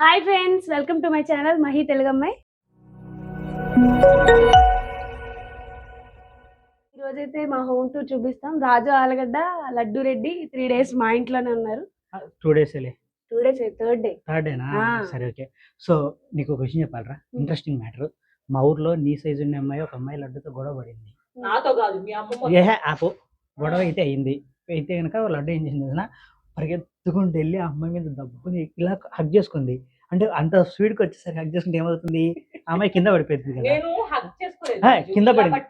Hi friends welcome to my channel Mahi తెలుగమ్మాయి. ఈరోజైతే మా home tour చూపిస్తాం. రాజు ఆలగడ్డ లడ్డు రెడ్డి త్రీ డేస్ మా ఇంట్లోనే ఉన్నారు. Two days two days third day third డేనా. సరే ఓకే. సో నీకు ఒక విషయం చెప్పాలరా? ఇంట్రెస్టింగ్ మ్యాటర్ మా ఊర్లో నీ సైజు ఉన్న అమ్మాయి ఒక అమ్మాయి లడ్డుతో గొడవ పడింది. నాతో కాదు మీ అమ్మమ్మ ఏ ఆపు. గొడవ అయితే అయింది. అయితే కనుక లడ్డు ఏం చేసింది పరిగెత్తుకుంటూ వెళ్ళి ఆ అమ్మాయి మీద దబ్బుని ఇలా హక్ చేసుకుంది. అంటే అంత స్పీడ్కి వచ్చేసరికి హక్ చేసుకుంటే ఏమవుతుంది? ఆ అమ్మాయి కింద పడిపోయింది కదా. కింద పడింది.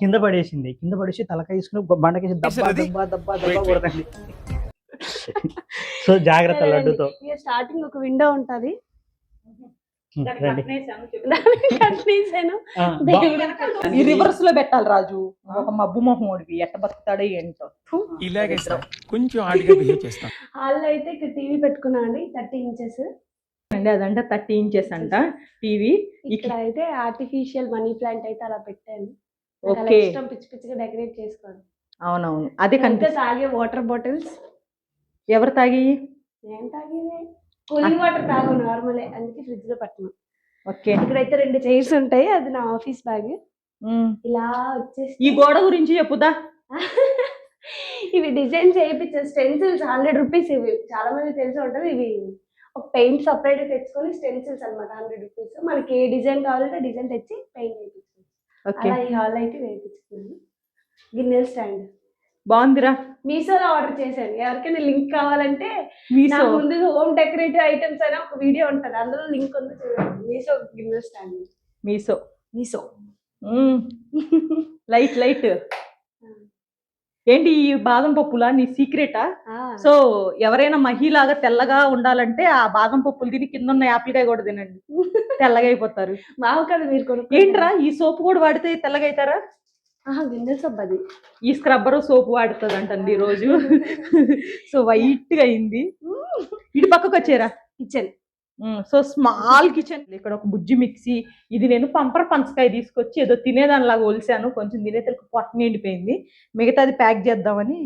కింద పడేసింది. కింద పడేసి తలకాయ తీసుకుని బండకేసి దబ్బా దబ్బా దబ్బా దబ్బా కొడుతుంది. సో జాగ్రత్త లడ్డుతో. స్టార్టింగ్ ఒక విండో ఉంటది దాన్ని రండి కట్టేసాను, చెప్పు. కట్టేసాను ఆ, బా- దేవుడు వెనకాల ఈ రివర్స్లో పెట్టాలి రాజు. ఒక మబ్బు మొహం ఓడివి ఎట్ట బతుకుతాడో ఏంటో. ఇలాగే కొంచెం ఆడిగా బిహేవ్ చేస్తాం. హాల్లో అయితే ఇక్కడ టీవీ పెట్టుకున్నా అండి థర్టీ ఇంచెస్. అండి అదంటే థర్టీ ఇంచెస్ అంట టీవీ. ఇక్కడ అయితే ఆర్టిఫిషియల్ మనీ ప్లాంట్ అయితే అలా పెట్టాను. ఓకే. ఇష్టం పిచ్చి పిచ్చిగా డెకరేట్ చేసుకోండి అవునవును. అదే ఇంకా కనిపిస్తుంది తాగే వాటర్ బాటిల్స్? ఎవరు తాగి? నేను తాగేదే. కూలింగ్ వాటర్ తాగు నార్మలే అందుకే ఫ్రిడ్జ్లో పట్టను. ఓకే. ఇక్కడైతే రెండు చైర్స్ ఉంటాయి అది నా ఆఫీస్ బ్యాగ్. ఇలా వచ్చేసి ఈ గోడ గురించి చెప్పుదా? ఇవి డిజైన్ చేయించే స్టెన్సిల్స్ హండ్రెడ్ రూపీస్ ఇవి. చాలా మంది తెలిసి ఉంటుంది ఇవి ఒక పెయింట్ సపరేట్ తెచ్చుకొని స్టెన్సిల్స్ అన్నమాట హండ్రెడ్ రూపీస్. మనకి ఏ డిజైన్ కావాలంటే డిజైన్ తెచ్చి పెయింట్ వేయించుకోవచ్చు ఓకే. అలా ఈ హాల్ అయితే వేయించుకున్నాను. గిన్నెల్ స్టాండ్. బాగుందిరా. మీషోలో ఆర్డర్ చేశాను. ఎవరికైనా లింక్ కావాలంటే నా మీసో ముందు హోమ్ డెకరేటివ్ ఐటమ్స్ అని ఒక వీడియో ఉంటది. అందులో లింక్ ఉంది చూడండి. Meesho గిన్నెల్ stand. Meesho. Meesho light light. ఏంటి ఈ బాదం పప్పులా? నీ సీక్రెటా? సో ఎవరైనా మహిళలాగా తెల్లగా ఉండాలంటే ఆ బాదం పప్పులు తిని కింద ఉన్న యాపిల్కాయ కూడా తినండి. తెల్లగా అయిపోతారు. మావు కదా మీరు. ఏంట్రా? ఈ సోపు కూడా వాడితే తెల్లగా అవుతారా? సబ్బు అది. ఈ స్క్రబ్బర్ సోపు వాడుతుంది అంటండి ఈ రోజు. సో వైట్గా అయింది. ఇటు పక్కకు వచ్చారా. కిచెన్. సో స్మాల్ కిచెన్ ఇక్కడ ఒక బుజ్జి మిక్సీ. ఇది నేను పంపర్ పంచకాయ తీసుకొచ్చి ఏదో తినేదానిలాగా ఒలిసాను. కొంచెం తినేతలకు పొట్ట నిండిపోయింది. మిగతాది ప్యాక్ చేద్దామని.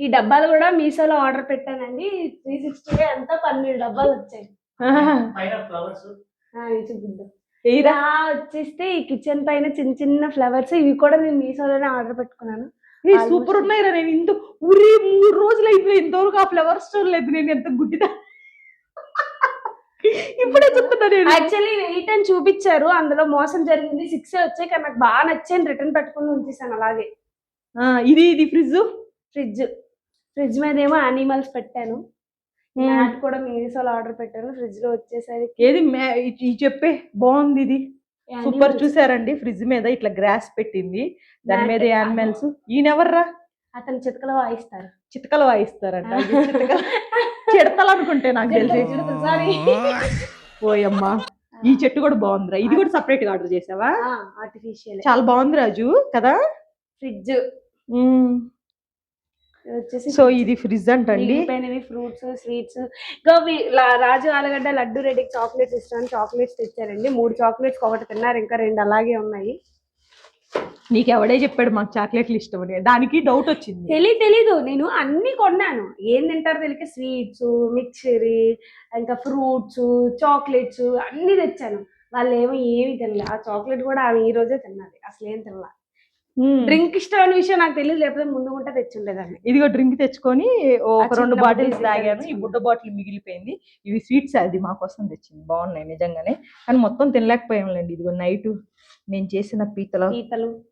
ఈ డబ్బాలు కూడా మీషోలో ఆర్డర్ పెట్టానండి. త్రీ సిక్స్టీ అంతా పన్నెండు డబ్బాలు వచ్చాయి. చూపిద్దాం. ఇలా వచ్చేస్తే ఈ కిచెన్ పైన చిన్న చిన్న ఫ్లవర్స్ ఇవి కూడా నేను మీషోలోనే ఆర్డర్ పెట్టుకున్నాను. Almost. సూపర్ ఉన్నాయిరా నేను ఇంత ఉరి మూడు రోజులు అయింది ఇంతవరకు ఆ ఫ్లవర్స్ చూడలేదు నేను ఎంత గుడ్డిదా ఇప్పుడే చెప్తున్నా నేను. యాక్చువల్లీ ఎయిట్ అని చూపించారు అందులో మోసం జరిగింది సిక్స్ వచ్చాయి కానీ నాకు బాగా నచ్చాను రిటర్న్ పెట్టుకుని ఉంచేసాను అలాగే. ఇది ఇది ఫ్రిడ్జ్ ఫ్రిడ్జ్ ఫ్రిడ్జ్ మీద ఏమో యానిమల్స్ పెట్టాను. మ్యాట్ కూడా మీషోలో ఆర్డర్ పెట్టాను ఫ్రిడ్జ్లో వచ్చేసరికి ఏది ఇది ఇది చెప్పే బాగుంది ఇది. సూపర్. చూసారండి ఫ్రిడ్జ్ మీద ఇట్లా గ్రాస్ పెట్టింది. దాని మీద. యానిమల్స్. ఈయనెవర్రా? అతను చితకలో వాయిస్తారు. చితకలు వాయిస్తారంట. చిడతలు అనుకుంటే నాకు తెలిసి. సారీ. ఓయమ్మా ఈ చెట్టు కూడా బాగుందిరా. ఇది కూడా సపరేట్గా ఆర్డర్ చేసావా? ఆర్టిఫిషియల్ చాలా బాగుంది రాజు కదా? ఫ్రిడ్జ్. సో ఇది ఫ్రిడ్జ్ అంటండి. Fruits sweets. ఇంకా రాజు ఆలగడ్డ లడ్డు రెడ్డి చాక్లెట్స్ ఇస్తాను చాక్లెట్స్ తెచ్చారండి. మూడు చాక్లెట్స్ ఒకటి తిన్నారు ఇంకా రెండు అలాగే ఉన్నాయి. నీకు ఎవడే చెప్పాడు మాకు చాక్లెట్లు ఇష్టం అని. దానికి డౌట్ వచ్చింది. తెలి తెలీదు. నేను అన్ని కొన్నాను. ఏం తింటారో తెలియక స్వీట్స్ మిక్చర్ ఇంకా ఫ్రూట్స్ చాక్లెట్స్ అన్ని తెచ్చాను. వాళ్ళు ఏమో ఏమి తినలే. ఆ చాక్లెట్ కూడా ఆమె ఈ రోజే తిన్నది. అసలు ఏం తినలా. డ్రింక్ ఇష్టమైన విషయం నాకు తెలియదు లేకపోతే ముందు ఉంటే తెచ్చుండేదాన్ని. ఇదిగో డ్రింక్ తెచ్చుకొని ఒక రెండు బాటిల్స్ తాగాను. ఈ. బుడ్డ బాటిల్ మిగిలిపోయింది. ఇవి స్వీట్స్ అది మా కోసం తెచ్చింది. బాగున్నాయి నిజంగానే. కానీ మొత్తం తినలేకపోయాంలేండి. ఇదిగో నైట్ నేను చేసిన పీతల పీతలు.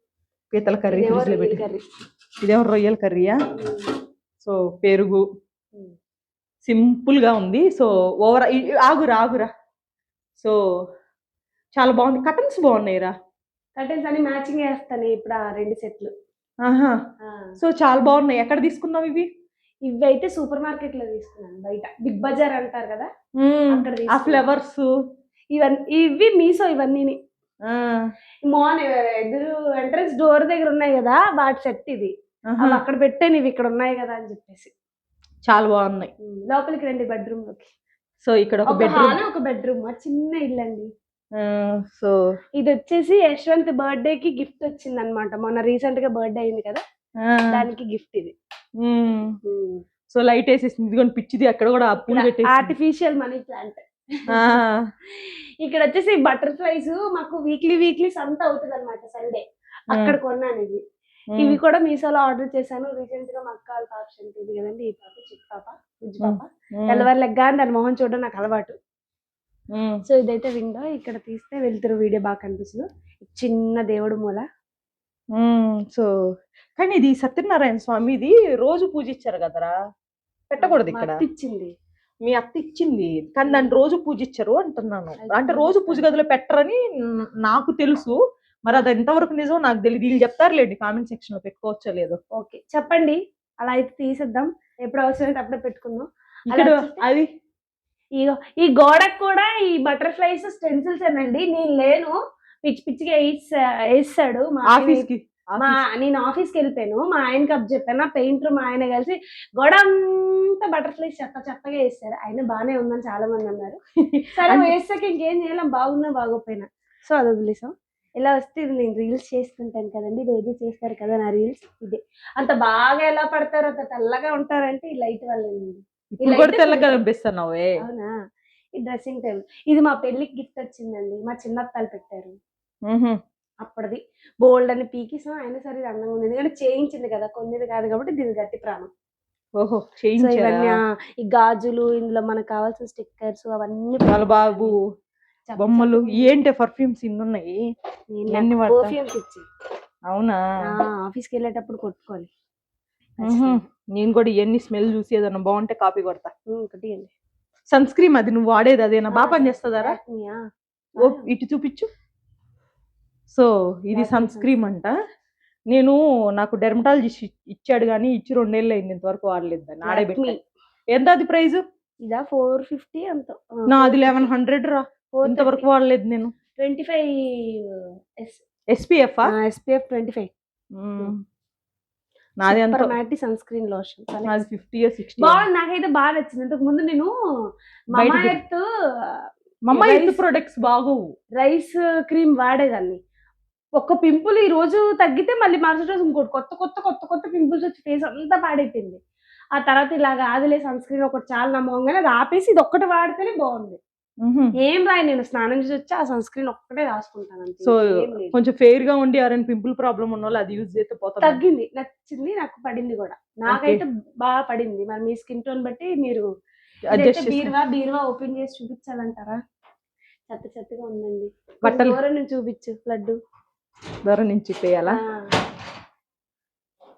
పీతల కర్రీ కర్రీ. ఇదేమో రొయ్యల కర్రీయా? సో పెరుగు. సింపుల్గా ఉంది. సో ఓవర్ ఆగురా ఆగురా. సో చాలా బాగుంది. కటన్స్ బాగున్నాయిరా. కర్టెన్స్ అన్ని మ్యాచింగ్ వేస్తాను ఇప్పుడు ఆ రెండు సెట్లు. ఆహా. సో చాలా బాగున్నాయి. ఎక్కడ తీసుకున్నావు ఇవి? ఇవి అయితే సూపర్ మార్కెట్లో తీసుకున్నాను బయట. బిగ్ బజార్ అంటారు కదా? అక్కడ ఆ. ఫ్లవర్స్. ఇవన్నీ ఇవి మీసో ఇవన్నీ మార్నింగ్ ఎదురు ఎంట్రన్స్ డోర్ దగ్గర ఉన్నాయి కదా వాటి సెట్ ఇది అక్కడ పెట్టాను ఇవి ఇక్కడ ఉన్నాయి కదా అని చెప్పేసి. చాలా బాగున్నాయి. లోపలికి రండి బెడ్రూమ్లోకి సో ఇక్కడ ఒక బెడ్రూమ్. ఒక బెడ్రూమ్. చిన్న ఇల్లు అండి సో ఇది వచ్చేసి యశ్వంత్ బర్త్డే కి గిఫ్ట్ వచ్చింది అనమాట మొన్న రీసెంట్గా బర్త్డే అయింది కదా? దానికి గిఫ్ట్ ఇది. సో లైట్ వేసేసింది. ఇదిగోండి పిచ్చిది అక్కడ కూడా అప్పులు పెట్టేసి ఆర్టిఫిషియల్ మనీ ప్లాంట్ ఇక్కడ వచ్చేసి బటర్ఫ్లైస్ మాకు వీక్లీ వీక్లీ సంత అవుతుంది అనమాట సండే అక్కడ కొన్నాను ఇది. ఇవి కూడా మీషోలో ఆర్డర్ చేశాను. రీసెంట్గా మా అక్క ఆప్షన్ ఇది కదండి ఈ పాప చిన్న పాప బుజ్జి పాప. తెల్లవారు లెగ్గా దాని మొహం చూడడం నాకు అలవాటు. సో ఇదైతే విండో ఇక్కడ తీస్తే వెళ్తురు వీడియో బాగా కనిపిస్తుంది. చిన్న దేవుడు మూల. సో కానీ ఇది సత్యనారాయణ స్వామి ఇది రోజు పూజించారు కదరా? పెట్టకూడదు ఇక్కడ. ఇచ్చింది మీ అత్త ఇచ్చింది కానీ దాన్ని రోజు పూజించరు అంటున్నాను. అంటే రోజు పూజ గదిలో పెట్టరని నాకు తెలుసు. మరి అది ఎంతవరకు నిజం నాకు తెలియదు వీళ్ళు చెప్తారులేండి కామెంట్ సెక్షన్లో పెట్టుకోవచ్చో లేదో. ఓకే చెప్పండి. అలా అయితే తీసేద్దాం. ఎప్పుడు అవసరమైతే అప్పుడే పెట్టుకుందాం. ఇక్కడ అది ఇగో ఈ గోడకు కూడా ఈ బటర్ఫ్లైస్ స్టెన్సిల్స్ అండి నేను లేను. పిచ్చి పిచ్చిగా వేసా- వేస్తాడు మా కి మా నేను ఆఫీస్కి వెళ్ళిపోయాను. మా ఆయనకి అప్ చెప్పాను. పెయింటర్ మా ఆయన కలిసి గోడ అంతా బటర్ఫ్లైస్ చెత్త చెత్తగా వేస్తారు ఆయన బాగానే ఉందని చాలా మంది అన్నారు. సరే వేసాక ఇంకేం చేయలేం? బాగున్నా బాగోపోయినా. సో అది వదిలేసాం ఇలా వస్తే ఇది నేను రీల్స్ చేసుకుంటాను కదండి. రోజు చేస్తారు కదా నా రీల్స్. ఇదే. అంత బాగా ఎలా పడతారు అంత తెల్లగా ఉంటారంటే ఈ లైట్ వల్లేనండి ఇప్పుడు కూడా తెల్లగా కనిపిస్తున్నావే అవునా? ఈ డ్రెస్సింగ్ టేబుల్ ఇది మా పెళ్ళికి గిఫ్ట్ వచ్చిందండి మా చిన్నత్తాలు పెట్టారు. అప్పటిది. బోల్డ్ అని పీకిసాం అయినా సరే ఇది అందంగా ఉంది. ఎందుకంటే చేయించింది కదా కొన్నిది కాదు కాబట్టి దీని గట్టి ప్రాణం. ఓహో ఇవన్నీ ఈ గాజులు ఇందులో మనకు కావాల్సిన స్టిక్కర్స్ అవన్నీ బాబు. బొమ్మలు ఏంటి పర్ఫ్యూమ్స్ ఇన్ని ఉన్నాయి perfumes ఇచ్చి. అవునా? ఆఫీస్కి వెళ్ళేటప్పుడు కొట్టుకోవాలి. నేను కూడా ఇవన్నీ స్మెల్ చూసి ఏదన్నా బాగుంటే కాపీ కొడతా. సన్ స్క్రీమ్ అది నువ్వు వాడేది అదేనా? బాగా ఆ, పని చేస్తుందారా? Lakme, ఆ. ఓ ఇటు చూపించు. సో ఇది సన్ స్క్రీమ్ అంట. నేను నాకు డెర్మటాలజిస్ట్ ఇచ్చాడు కానీ ఇచ్చి రెండేళ్ళు అయింది ఇంతవరకు వాడలేదు దాన్ని. ఆడే Lakme. పెట్టా ఎంత అది ప్రైస్ ఇదా ఫోర్ ఫిఫ్టీ అంత. నా అది లెవెన్ హండ్రెడ్ రా. ఇంతవరకు వాడలేదు నేను. Twenty five SPF SPF twenty five. నాది ఎంత మ్యాటి సన్ స్క్రీన్ లోషన్ నాది ఫిఫ్టీ సిక్స్టీ బాగుంది. నాకైతే బాగా నచ్చింది. ఇంతకు ముందు నేను మమ్మ ఎత్తు ప్రొడక్ట్స్ బాగోవు. రైస్ క్రీమ్ వాడేదాన్ని. ఒక్క పింపుల్ ఈ రోజు తగ్గితే మళ్ళీ మరుసటి రోజు ఇంకోటి కొత్త కొత్త కొత్త కొత్త పింపుల్స్ వచ్చి ఫేస్ అంతా పాడైపోయింది. ఆ తర్వాత ఇలాగ ఆదిలే సన్ స్క్రీన్ ఒకటి చాలా నమ్మకంగానే అది ఆపేసి ఇది ఒక్కటి వాడితేనే బాగుంది. ఏం రాయి నేను? స్నానం చేసి వచ్చి ఆ సన్ స్క్రీన్ ఒక్కటే రాసుకుంటాను సో. కొంచెం ఫెయిర్గా ఉండి ఎవరైనా పింపుల్ ప్రాబ్లం ఉన్న వాళ్ళు అది యూజ్ చేస్తే పోతుంది తగ్గింది నచ్చింది నాకు పడింది కూడా. నాకైతే బాగా పడింది. మరి మీ స్కిన్ టోన్ బట్టి మీరు బీరువా బీరువా ఓపెన్ చేసి చూపించాలంటారా? చెత్త చెత్తగా ఉందండి. బట్టలు- దూరం నుంచి చూపించు లడ్డు. ధర నుంచి పేయాలా ఆ.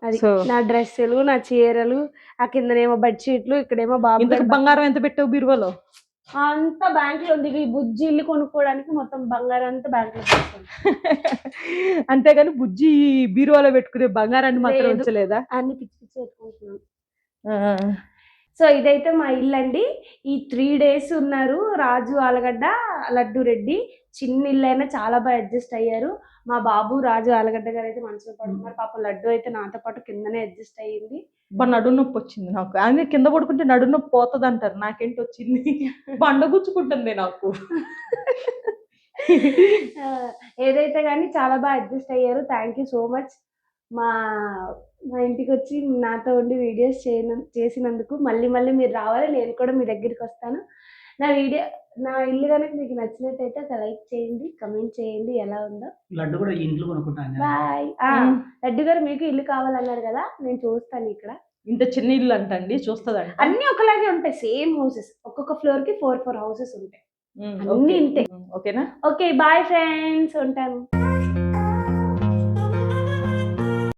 అది నా డ్రెస్సులు నా చీరలు ఆ కిందనేమో బెడ్షీట్లు ఇక్కడేమో బాబు బంగారం ఎంత పెట్టావు బీరువాలో? అంతా బ్యాంక్లో ఉంది. ఈ బుజ్జి ఇల్లు కొనుక్కోవడానికి మొత్తం బంగారం అంతా బ్యాంక్లో. అంతేగాని బుజ్జి బీరువాలో పెట్టుకునే బంగారాన్ని మాత్రం లేదు. ఉంచలేదా? అన్ని పిచ్చి పిచ్చి పెట్టుకుంటున్నాను ఆ, సో ఇదైతే మా ఇల్లు అండి ఈ త్రీ డేస్ ఉన్నారు రాజు ఆలగడ్డ లడ్డు రెడ్డి. చిన్న ఇల్లు అయినా చాలా బాగా అడ్జస్ట్ అయ్యారు. మా బాబు రాజు ఆలగడ్డ గారు అయితే మంచిగా పడుతున్నారు పాపం లడ్డు అయితే నాతో పాటు కిందనే అడ్జస్ట్ అయ్యింది. అబ్బా, నడుము నొప్పి వచ్చింది నాకు. అదే కింద పడుకుంటే నడుము నొప్పి పోతుంది అంటారు నాకేంటి వచ్చింది? బండ గుచ్చుకుంటుంది నాకు ఏదైతే కానీ చాలా బాగా అడ్జస్ట్ అయ్యారు. Thank you so much. మా మా ఇంటికి వచ్చి నాతో ఉండి వీడియోస్ చేసినందుకు మళ్ళీ మళ్ళీ మీరు రావాలి. నేను కూడా మీ దగ్గరికి వస్తాను. నా వీడియో నా ఇల్లు కనుక మీకు నచ్చినట్టయితే ఒక లైక్ చేయండి కమెంట్ చేయండి ఎలా ఉందో. లడ్డు కూడా ఇంట్లో కొనుక్కుంటాను బాయ్. లడ్డు గారు మీకు ఇల్లు కావాలన్నారు కదా నేను చూస్తాను ఇక్కడ. ఇంత చిన్న ఇల్లు అంటండి చూస్తుందంట. అన్ని ఒకలాగే ఉంటాయి సేమ్ హౌసెస్ ఒక్కొక్క ఫ్లోర్కి ఫోర్ ఫోర్ హౌసెస్ ఉంటాయి. అన్నీ ఓకే. ఇంతే. ఓకేనా? ఓకే బాయ్ ఫ్రెండ్స్ ఉంటాను.